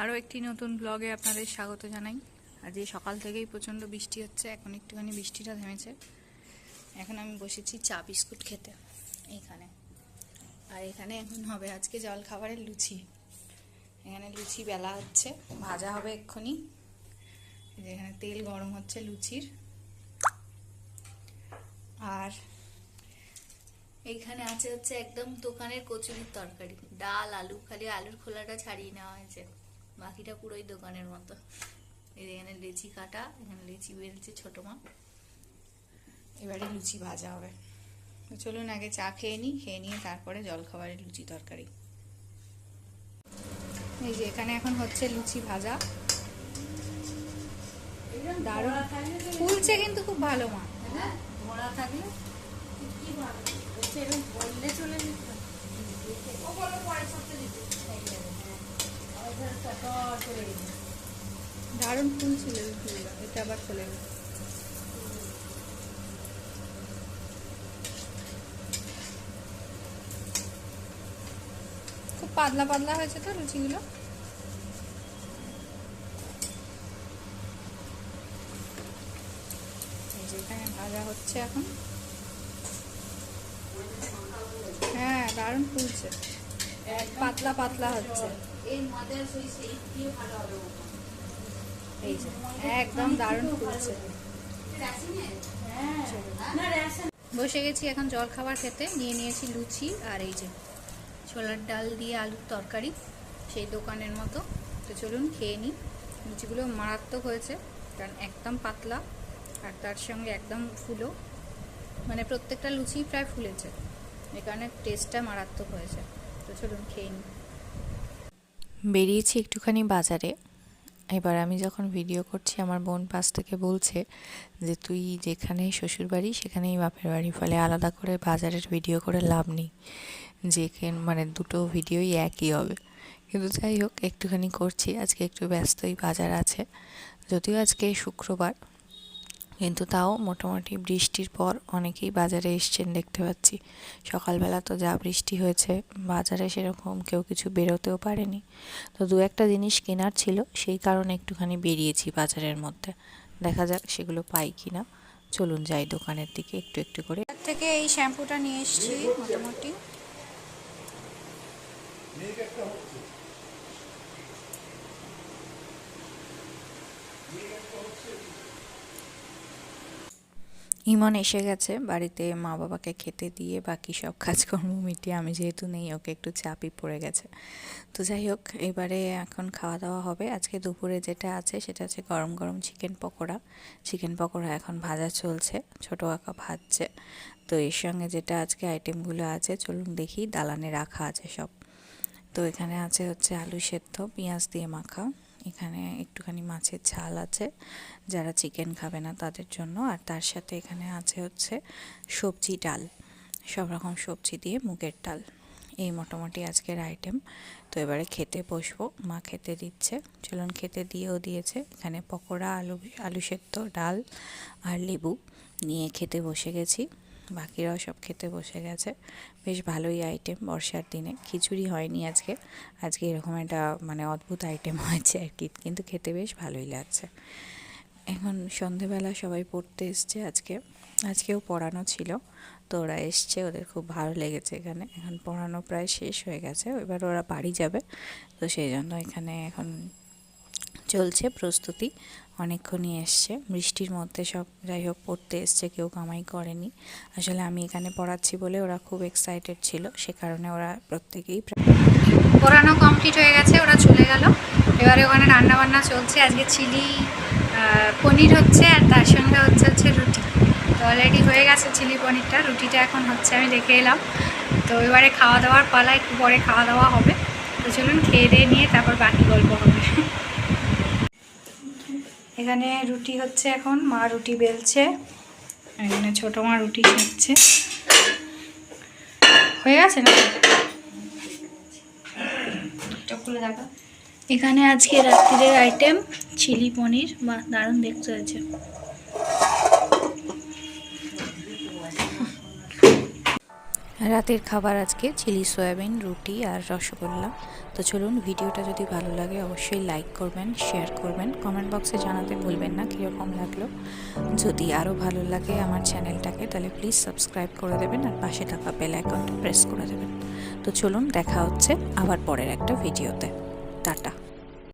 আরও একটি নতুন ব্লগে আপনাদের স্বাগত জানাই। আজ এই সকাল থেকেই প্রচণ্ড বৃষ্টি হচ্ছে, এখন একটুখানি বৃষ্টিটা থেমেছে। এখন আমি বসেছি চা বিস্কুট খেতে এইখানে আর এখানে এখন হবে আজকে জল খাবারের লুচি। এখানে লুচি বেলা হচ্ছে, ভাজা হবে এক্ষুনি। এই যে এখানে তেল গরম হচ্ছে লুচির। আর এইখানে আছে হচ্ছে একদম দোকানের কচুরির তরকারি, ডাল, আলু, খালি আলুর খোলাটা ছাড়িয়ে নেওয়া হয়েছে। বাকিটা পুরোই দোকানের মতো। এখানে লেচি কাটা, এখানে লেচি বেলছে ছোট মা। এবারে লুচি ভাজা হবে। চলুন আগে চা খেয়ে নিই, খেয়ে নিয়ে তারপরে জলখাবারের লুচি তরকারি। এই যে এখানে এখন হচ্ছে লুচি ভাজা। দারুণ। ফুলছে কিন্তু খুব ভালো মা। থাকলে চলে দারুণ ফুল ছিল এটা আবার খুলে গেল খুব পাতলা পাতলা হয়েছে তো লুচিগুলো? এই যে এখানে ভাজা হচ্ছে এখন। হ্যাঁ দারুণ ফুলছে। পাতলা পাতলা হচ্ছে। এই একদম দারুণ ফুলছে। হ্যাঁ বসে গেছি এখন জল খাবার খেতে নিয়ে নিয়েছি লুচি আর এই যে ছোলার ডাল দিয়ে আলুর তরকারি সেই দোকানের মতো। তো চলুন খেয়ে নিই। লুচিগুলো মারাত্মক হয়েছে কারণ একদম পাতলা আর তার সঙ্গে একদম ফুলো। মানে প্রত্যেকটা লুচি প্রায় ফুলেছে। এই কারণে টেস্টটা মারাত্মক হয়েছে। বেরিয়েছি একটুখানি বাজারে। এবার আমি যখন ভিডিও করছি, আমার বোন পাশ থেকে বলছে যে, তুই যেখানে শ্বশুরবাড়ি সেখানেই বাপের বাড়ি। ফলে আলাদা করে বাজারের ভিডিও করে লাভ নেই। যে কেন- মানে দুটো ভিডিওই একই হবে। কিন্তু যাই হোক, একটুখানি করছি। আজকে একটু ব্যস্তই বাজার আছে। যদিও আজকে শুক্রবার কিন্তু তাও মোটামুটি বৃষ্টির পর অনেকেই বাজারে এসছেন দেখতে পাচ্ছি। সকালবেলা তো যা বৃষ্টি হয়েছে, বাজারে সেরকম কেউ কিছু বেরোতেও পারেনি। তো দু একটা জিনিস কেনার ছিল, সেই কারণে একটুখানি বেরিয়েছি বাজারের মধ্যে। দেখা যাক সেগুলো পাই কি না চলুন যাই দোকানের দিকে একটু একটু করে। থেকে এই শ্যাম্পুটা নিয়ে এসেছি মোটামুটি। ইমন এসে গেছে বাড়িতে মা বাবাকে খেতে দিয়ে বাকি সব কাজকর্ম মিটিয়ে আমি যেহেতু নেই, ওকে একটু চাপই পড়ে গেছে। তো যাই হোক, এবারে এখন খাওয়া দাওয়া হবে। আজকে দুপুরে যেটা আছে সেটা হচ্ছে গরম গরম চিকেন পকোড়া। চিকেন পকোড়া এখন ভাজা চলছে, ছোটো কাকা ভাজছে। তো এর সঙ্গে যেটা আজকে আইটেমগুলো আছে, চলুন দেখি। দালানে রাখা আছে সব। তো এখানে আছে হচ্ছে আলু সেদ্ধ, পেঁয়াজ দিয়ে মাখা। এখানে একটুখানি মাছের ঝাল আছে। যারা চিকেন খাবে না তাদের জন্য। আর তার সাথে এখানে আছে হচ্ছে সবজি ডাল। সব রকম সবজি দিয়ে মুগের ডাল। এই মোটামুটি আজকের আইটেম তো এবারে খেতে বসবো। মা খেতে দিচ্ছে। চলুন খেতে দিয়েও দিয়েছে। এখানে পকোড়া, আলু আলু সেদ্ধ, ডাল আর লেবু। নিয়ে খেতে বসে গেছি। বাকিরাও সব খেতে বসে গেছে। বেশ ভালোই আইটেম বর্ষার দিনে। খিচুড়ি হয়নি আজকে। আজকে এরকম একটা মানে অদ্ভুত আইটেম হয়েছে আর কি। কিন্তু খেতে বেশ ভালোই লাগছে। এখন সন্ধেবেলা সবাই পড়তে এসছে আজকে। আজকেও পড়ানো ছিল। তো ওরা এসছে, ওদের খুব ভালো লেগেছে এখানে। এখন পড়ানো প্রায় শেষ হয়ে গেছে। এবার ওরা বাড়ি যাবে। তো সেই জন্য এখানে এখন চলছে, প্রস্তুতি অনেকক্ষণই এসছে। বৃষ্টির মধ্যে সব যাই হোক পড়তে এসছে, কেউ কামাই করেনি। আসলে আমি এখানে পড়াচ্ছি বলে ওরা খুব এক্সাইটেড ছিল, সে কারণে ওরা প্রত্যেকেই পড়ানো কমপ্লিট হয়ে গেছে, ওরা চলে গেল। এবারে ওখানে রান্না বান্না চলছে, আজকে চিলি পনির হচ্ছে আর তার সঙ্গে হচ্ছে হচ্ছে রুটি। তো অলরেডি হয়ে গেছে চিলি পনিরটা, রুটিটা এখন হচ্ছে আমি দেখে এলাম। তো এবারে খাওয়া দাওয়ার পালা, একটু পরে খাওয়া দাওয়া হবে। তো চলুন খেয়ে দিয়ে নিয়ে তারপর বাকি গল্প হবে। এখানে রুটি হচ্ছে এখন মা রুটি বেলছে এখানে ছোট মা রুটি খাচ্ছে হয়ে গেছে না? এখানে আজকে রাত্রিরের আইটেম চিলি পনির বা দারুণ দেখতে হয়েছে। রাতের খাবার আজকে চিলি, সয়াবিন, রুটি আর রসগোল্লা। তো চলুন, ভিডিওটা যদি ভালো লাগে, অবশ্যই লাইক করবেন শেয়ার করবেন। কমেন্ট বক্সে জানাতে ভুলবেন না, কীরকম লাগল। যদি আরও ভালো লাগে আমার চ্যানেলটাকে তাহলে প্লিজ সাবস্ক্রাইব করে দেবেন আর পাশে থাকা বেল আইকনটা প্রেস করে দেবেন। তো চলুন, দেখা হচ্ছে আবার পরের একটা ভিডিওতে টাটা।